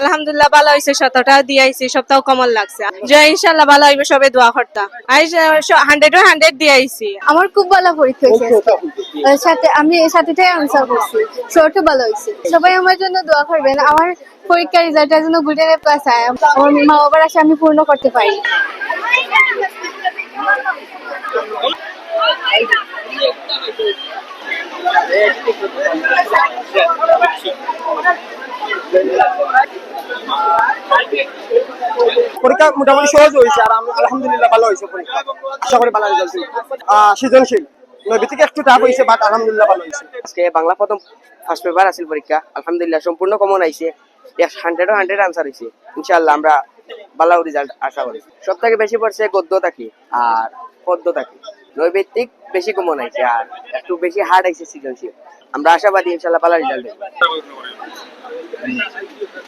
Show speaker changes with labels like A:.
A: আলহামদুলিল্লাহ ভালো হয়েছে শতটা দিয়ে আইছি সপ্তাহ কমল লাগছে। যে ইনশাল্লাহ ভালো হইবে সবে দোয়া করতা। আই হান্ড্রেড হান্ড্রেড দিয়ে আইছি
B: আমার খুব ভালো পরীক্ষা হয়েছে এর সাথে আমি এর সাথেটাই আনসার করছি। শর্টও ভালো হয়েছে সবাই আমার জন্য দোয়া করবেন। আমার পরীক্ষার রেজাল্টের জন্য গুডেন প্লাস আয়। আমার মা বাবার আশা আমি পূর্ণ করতে পারি।
C: পরীক্ষা মোটামুটি সহজ হয়েছে আর আলহামদুলিল্লাহ ভালো হয়েছে পরীক্ষা। আশা করি ভালো রেজাল্ট সৃজনশীল। একটু হয়েছে বাট আলহামদুলিল্লাহ ভালো হয়েছে।
D: আজকে বাংলা প্রথম ফার্স্ট পেপার আছিল পরীক্ষা। আলহামদুলিল্লাহ সম্পূর্ণ কমন হান্ড্রেড হান্ড্রেড আনসার হয়েছে। আমরা ভালো রেজাল্ট আশা করি। সব থেকে বেশি পড়ছে গদ্য থাকি আর পদ্য থাকি। নৈবেদিক বেশি কমন আইছে আর একটু বেশি হার্ড আইছে সৃজনশীল। আমরা আশাবাদী ইনশাল্লাহ ভালো রেজাল্ট 何?